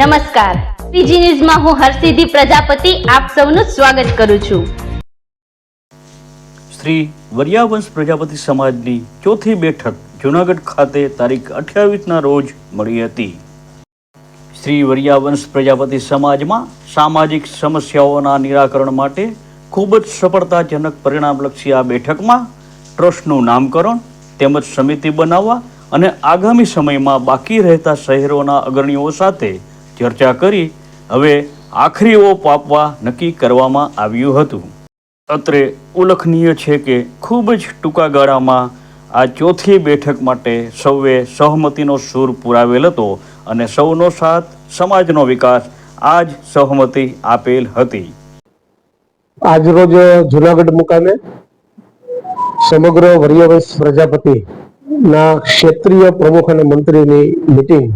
નમસ્કાર. પીજી ન્યૂઝમાં હું હરસિદ્ધિ પ્રજાપતિ, આપ સૌનું સ્વાગત કરું છું. શ્રી વરિયાવંશ પ્રજાપતિ સમાજની ચોથી બેઠક, જૂનાગઢ ખાતે તારીખ અઠ્યાવીસના રોજ મળી હતી. શ્રી વરિયાવંશ પ્રજાપતિ સમાજમાં સામાજિક સમસ્યાઓના નિરાકરણ માટે ખૂબ જ સફળતાજનક પરિણામલક્ષી આ બેઠકમાં ટ્રસ્ટનું નામકરણ, તેમજ સમિતિ બનાવવા અને આગામી સમયમાં બાકી રહેતા શહેરોના અગ્રણીઓ સાથે ચર્ચા કરી હવે આખરી ઓપ આપવા નક્કી કરવામાં આવ્યું હતું. અત્રે ઉલ્લેખનીય છે કે ખૂબ જ ટૂંકા ગાળામાં આ ચોથી બેઠક માટે સૌએ સહમતિનો સૂર પુરાવેલ હતો અને સૌનો સાથ, સમાજનો વિકાસ આ જ સહમતિ આપેલ હતી. આજરોજ જુનાગઢ મુકામે સમગ્ર વરિયવંશ પ્રજાપતિ ના ક્ષેત્રીય પ્રમુખ અને મંત્રીની મિટિંગ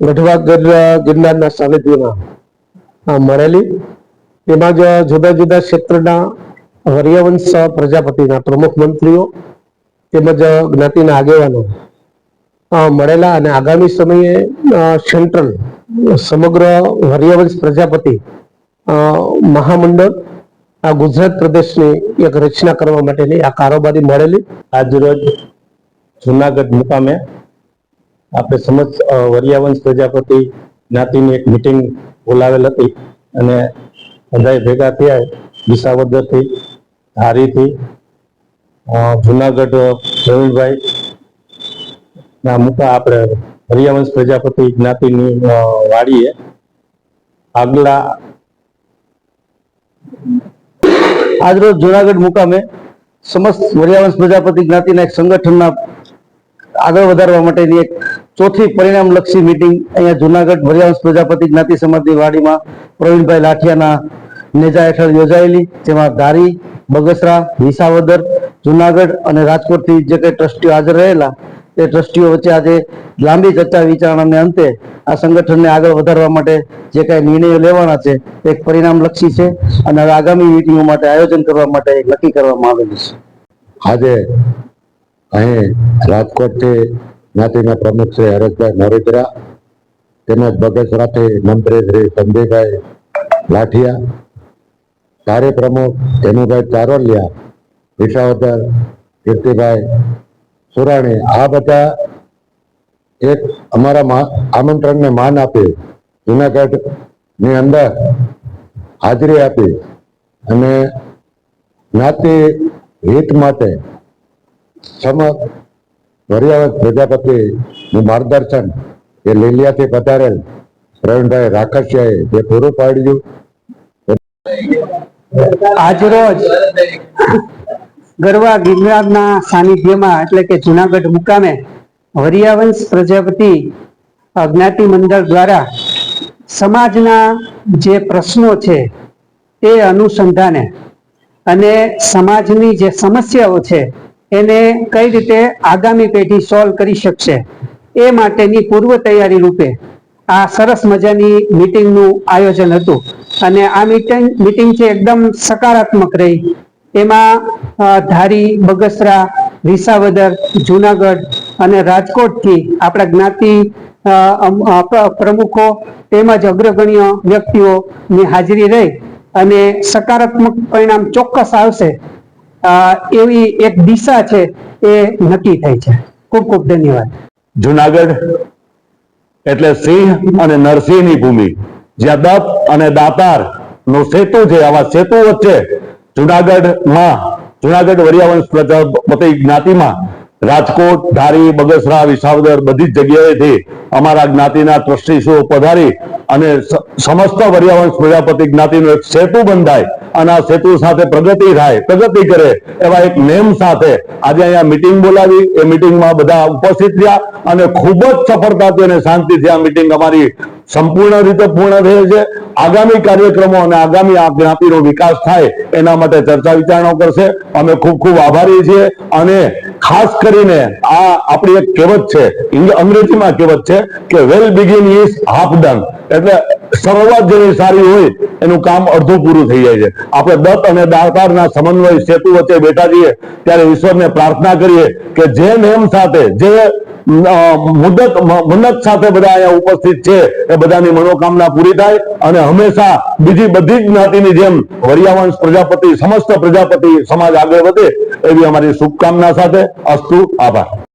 ગઢવા ગિરનારના સાનિધ્યમાં મળેલી. તેમાં જ જુદા જુદા ક્ષેત્રના હરિયવંશ પ્રજાપતિના પ્રમુખ મંત્રીઓ તેમજ જ્ઞાતિના આગેવાનો મળેલા અને આગામી સમયે સેન્ટ્રલ, સમગ્ર હરિયવંશ પ્રજાપતિ મહામંડળ, આ ગુજરાત પ્રદેશની એક રચના કરવા માટેની આ કારોબારી મળેલી. આજરોજ જુનાગઢ મુકામે આપણે અ, વરિયાવંશ પ્રજાપતિ જ્ઞાતિની એક મિટિંગ બોલાવેલ હતી અને બધાએ ભેગા થયા વિસાવદરથી ધારીથી જુનાગઢ પ્રવીણભાઈ ના મુકા આપણે વરિયાવંશ પ્રજાપતિ જ્ઞાતિની વાડીએ આગલા આજરોજ જુનાગઢ મુકામે સમસ્ત વરિયાવંશ પ્રજાપતિ જ્ઞાતિના એક સંગઠનના આગળ વધારવા માટેની એક ચોથી પરિણામલક્ષી મિટિંગ અહીંયા જુનાગઢ ભરિયાંશ પ્રજાપતિ જ્ઞાતિ સમાજની વાડીમાં પ્રવીણભાઈ લાઠિયાના નેજા હેઠળ યોજાયેલી, જેમાં ધારી, બગસરા વિસાવદર જુનાગઢ અને રાજકોટથી જે કંઈ ટ્રસ્ટીઓ હાજર રહેલા તે ટ્રસ્ટીઓ વચ્ચે આજે લાંબી ચર્ચા વિચારણાને અંતે આ સંગઠનને આગળ વધારવા માટે જે કાંઈ નિર્ણયો લેવાના છે તે એક પરિણામલક્ષી છે અને હવે આગામી મિટિંગો માટે આયોજન કરવા માટે નક્કી કરવામાં આવેલું છે. આજે અહીં રાજકોટથી જ્ઞાતિના પ્રમુખ શ્રી હરેશભાઈ મોરીદ્રા તેમજ બગસરાથી મંત્રી શ્રી સંજયભાઈ લાઠિયા કાર્ય પ્રમુખ ધનુભાઈ ચારોલિયા, વિસાવદર કીર્તિભાઈ સુરાણી, આ બધા એક અમારા આમંત્રણને માન આપી, જુનાગઢની અંદર હાજરી આપી અને જ્ઞાતિ હિત માટે સમ વરિયાવત પ્રજાપતિ નું માર્ગદર્શન એ લીલિયાથી પધારેલ પ્રવીણભાઈ રાખસિયાએ જે પૂરું પાડ્યું. આજરોજ ગરવા ગિરનારના સાનિધ્યમાં, એટલે કે જુનાગઢ મુકામે, વરિયાવંશ પ્રજાપતિ જ્ઞાતિ મંડળ દ્વારા સમાજના જે પ્રશ્નો છે તે અનુસંધાને અને સમાજની જે સમસ્યાઓ છે એને કઈ રીતે આગામી પેઢી સોલ્વ કરી શકશે એ માટેની પૂર્વ તૈયારી રૂપે આ સરસ મજાની મિટિંગનું આયોજન હતું. અને આ મિટિંગ મિટિંગ છે એકદમ સકારાત્મક રહી. એમાં ધારી, બગસરા, વિસાવદર, જુનાગઢ અને રાજકોટથી આપણા જ્ઞાતિ પ્રમુખો તેમજ અગ્રગણ્ય વ્યક્તિઓની હાજરી રહી અને સકારાત્મક પરિણામ ચોક્કસ આવશે. એવી એક દિશા છે એ નક્કી થઈ છે. ખૂબ ખૂબ ધન્યવાદ. જુનાગઢ એટલે સિંહ અને નરસિંહની ભૂમિ. જ્યાં દત્ત અને દાતાર નો સેતુ છે, આવા સેતુ વચ્ચે જુનાગઢમાં, જુનાગઢ વરિયાવંશ પ્રજાપતિ જ્ઞાતિમાં રાજકોટ, ધારી, બગસરા, વિસાવદર બધી જ જગ્યાએથી અમારા જ્ઞાતિના ટ્રસ્ટીઓ પધારી અને સમસ્ત વરિયાવંશ પ્રજાપતિ જ્ઞાતિનો એક સેતુ બંધાય અને આ સેતુ સાથે પ્રગતિ થાય, પ્રગતિ કરે એવા એક નેમ સાથે આજે અહીંયા મિટિંગ બોલાવી, એ મિટિંગમાં બધા ઉપસ્થિત થયા અને ખૂબ જ સફળતાથી અને શાંતિથી આ મિટિંગ અમારી સંપૂર્ણ રીતે પૂર્ણ થયેલ છે. આગામી કાર્યક્રમો અને આગામી આ જ્ઞાતિનો વિકાસ થાય એના માટે ચર્ચા વિચારણા કરશે. અમે ખૂબ ખૂબ આભારી છીએ અને ખાસ કરીને આ આપણી એક કહેવત છે અંગ્રેજીમાં કહેવત છે કે well begin is half done એટલે શરૂઆત જેવી સારી હોય, એનું કામ અડધું પૂરું થઈ જાય છે. આપણે દત્ત અને દાતારના સમન્વય સેતુ વચ્ચે બેઠા છીએ, ત્યારે ઈશ્વરને પ્રાર્થના કરીએ કે જે નેમ સાથે, જે મુદત મન્નત સાથે બધા અહીંયા ઉપસ્થિત છે, એ બધાની મનોકામના પૂરી થાય અને હંમેશા બીજી બધી જ્ઞાતિની જેમ વરિયાવંશ પ્રજાપતિ, સમસ્ત પ્રજાપતિ સમાજ આગળ વધે, એવી અમારી શુભકામના સાથે અસ્તુ, આભાર.